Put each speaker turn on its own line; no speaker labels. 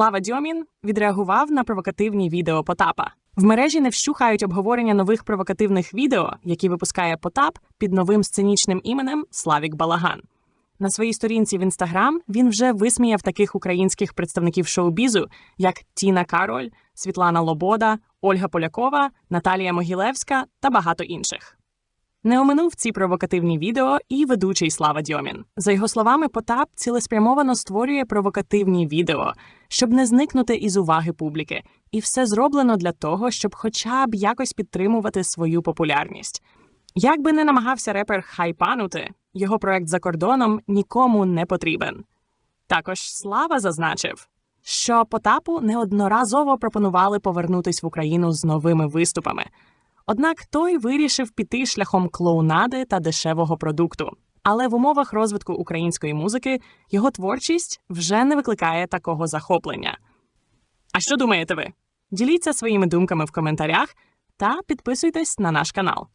Слава Дьомін відреагував на провокативні відео Потапа. В мережі не вщухають обговорення нових провокативних відео, які випускає Потап під новим сценічним іменем Славік Балаган. На своїй сторінці в інстаграм він вже висміяв таких українських представників шоу-бізу, як Тіна Кароль, Світлана Лобода, Ольга Полякова, Наталія Могилевська та багато інших. Не оминув ці провокативні відео і ведучий Слава Дьомін. За його словами, Потап цілеспрямовано створює провокативні відео, щоб не зникнути із уваги публіки, і все зроблено для того, щоб хоча б якось підтримувати свою популярність. Як би не намагався репер хайпанути, його проект за кордоном нікому не потрібен. Також Слава зазначив, що Потапу неодноразово пропонували повернутись в Україну з новими виступами. Однак той вирішив піти шляхом клоунади та дешевого продукту. Але в умовах розвитку української музики його творчість вже не викликає такого захоплення. А що думаєте ви? Діліться своїми думками в коментарях та підписуйтесь на наш канал.